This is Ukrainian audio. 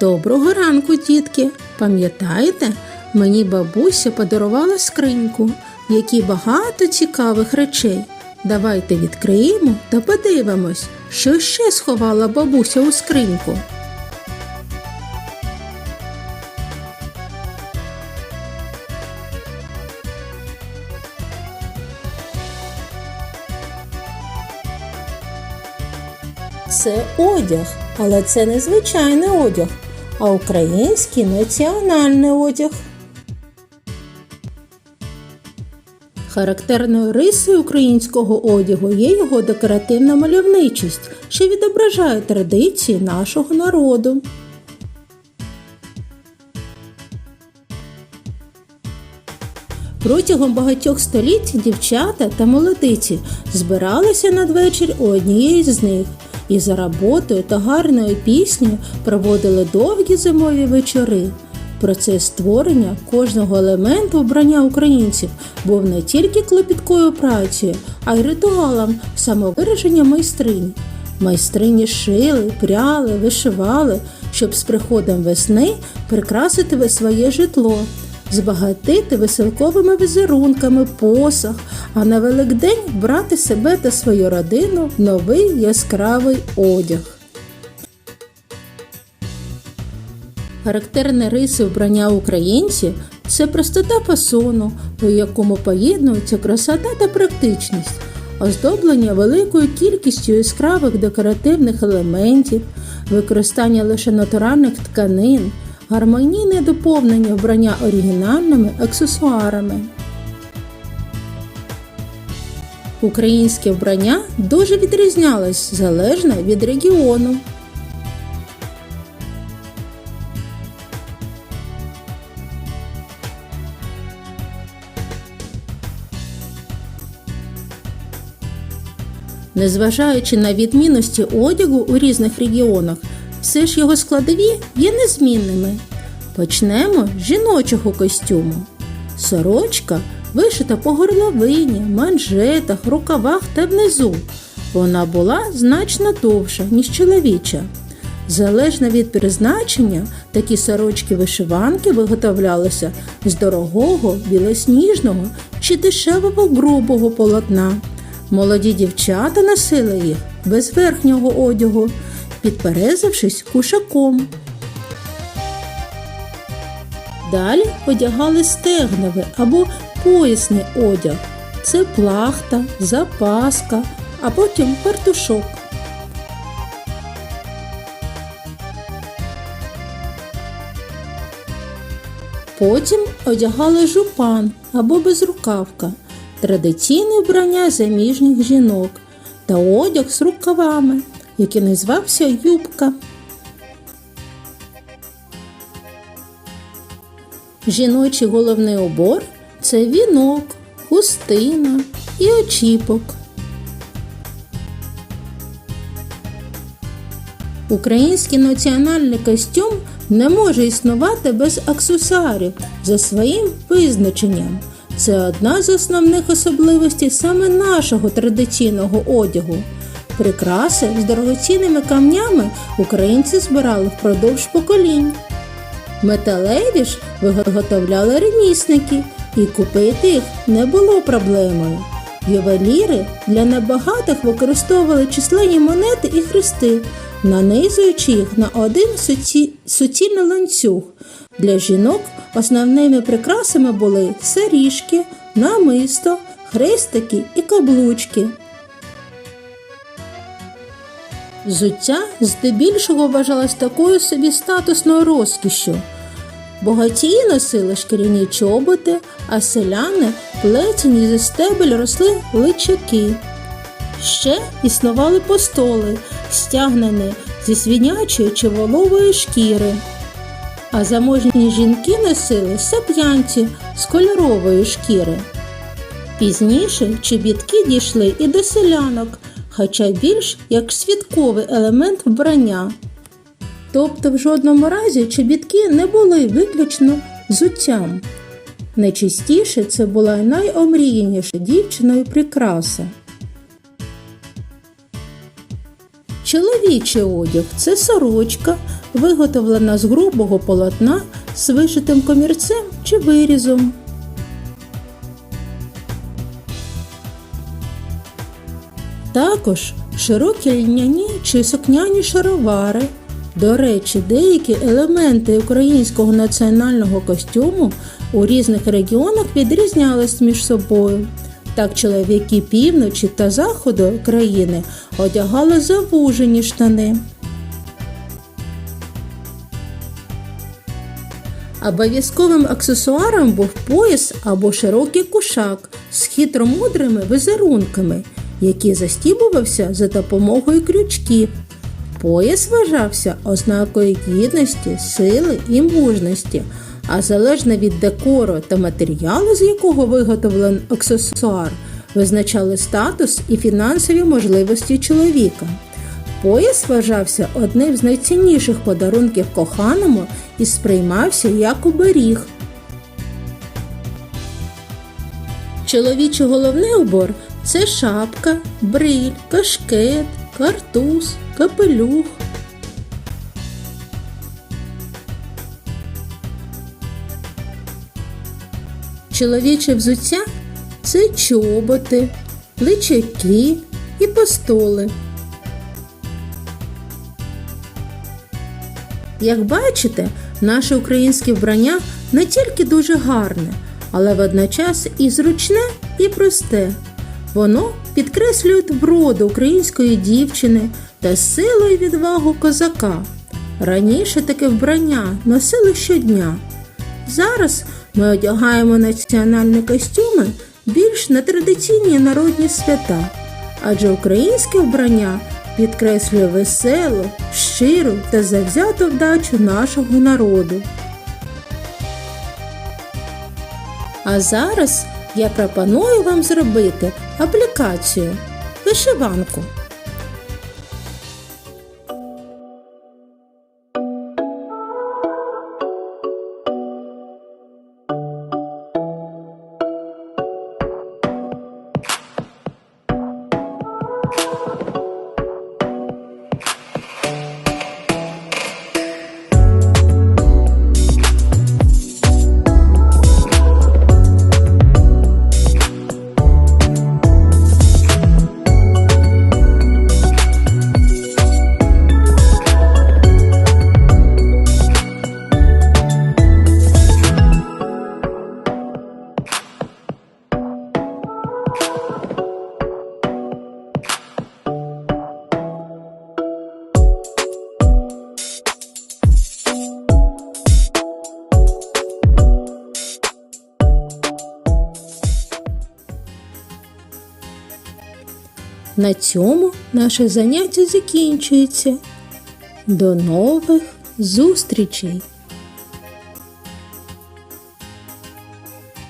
Доброго ранку, дітки! Пам'ятаєте, мені бабуся подарувала скриньку, в якій багато цікавих речей. Давайте відкриємо та подивимось, що ще сховала бабуся у скриньку. Це одяг, але це не звичайний одяг, а український національний одяг. Характерною рисою українського одягу є його декоративна мальовничість, що відображає традиції нашого народу. Протягом багатьох століть дівчата та молодиці збиралися надвечір у однієї з них і за роботою та гарною піснею проводили довгі зимові вечори. Процес створення кожного елементу вбрання українців був не тільки клопіткою працею, а й ритуалом самовираження майстринь. Майстрині шили, пряли, вишивали, щоб з приходом весни прикрасити своє житло, збагатити веселковими візерунками посах, а на Великдень брати себе та свою родину новий яскравий одяг. Характерне риси вбрання українців це простота фасону, у якому поєднуються красота та практичність, оздоблення великою кількістю яскравих декоративних елементів, використання лише натуральних тканин, гармонійне доповнення вбрання оригінальними аксесуарами. Українське вбрання дуже відрізнялось залежно від регіону. Незважаючи на відмінності одягу у різних регіонах, все ж його складові є незмінними. Почнемо з жіночого костюму. Сорочка вишита по горловині, манжетах, рукавах та внизу. Вона була значно довша, ніж чоловіча. Залежно від призначення, такі сорочки вишиванки виготовлялися з дорогого, білосніжного чи дешевого грубого полотна. Молоді дівчата носили їх без верхнього одягу, підперезавшись кушаком. Далі одягали стегновий або поясний одяг. Це плахта, запаска, а потім фартушок. Потім одягали жупан або безрукавка, традиційне вбрання заміжніх жінок та одяг з рукавами, який називався юбка. Жіночий головний убор це вінок, хустина і очіпок. Український національний костюм не може існувати без аксесуарів за своїм визначенням. Це одна з основних особливостей саме нашого традиційного одягу. Прикраси з дорогоцінними камнями українці збирали впродовж поколінь. Металеві ж виготовляли ремісники, і купити їх не було проблемою. Ювеліри для небагатих використовували численні монети і хрести, нанизуючи їх на один суці... суцільний ланцюг. Для жінок основними прикрасами були саріжки, намисто, хрестики і каблучки. Взуття здебільшого вважалось такою собі статусною розкішшю. Богатії носили шкіряні чоботи, а селяни плетені зі стебель росли личаки. Ще існували постоли, стягнені зі свинячої чи волової шкіри. А заможні жінки носили сап'янці з кольорової шкіри. Пізніше чобітки дійшли і до селянок, хоча більш як святковий елемент вбрання. Тобто в жодному разі чобітки не були виключно взуттям. Найчастіше це була найомріяніша дівчиною прикраса. Чоловічий одяг це сорочка, виготовлена з грубого полотна з вишитим комірцем чи вирізом. Також широкі льняні чи сукняні шаровари. До речі, деякі елементи українського національного костюму у різних регіонах відрізнялись між собою. Так чоловіки півночі та заходу країни одягали завужені штани. Обов'язковим аксесуаром був пояс або широкий кушак з хитромудрими візерунками, який застібувався за допомогою крючків. Пояс вважався ознакою гідності, сили і мужності, а залежно від декору та матеріалу, з якого виготовлений аксесуар, визначали статус і фінансові можливості чоловіка. Пояс вважався одним з найцінніших подарунків коханому і сприймався як оберіг. Чоловічий головний убор це шапка, бриль, кашкет, картуз, капелюх. Чоловіче взуття це чоботи, личаки і постоли. Як бачите, наше українське вбрання не тільки дуже гарне, але водночас і зручне, і просте. Воно підкреслює вроду української дівчини та силу і відвагу козака. Раніше таке вбрання носили щодня. Зараз ми одягаємо національні костюми більш на традиційні народні свята, адже українське вбрання підкреслює веселу, щиру та завзяту вдачу нашого народу. А зараз я пропоную вам зробити аплікацію вишиванку. На цьому наше заняття закінчується. До нових зустрічей!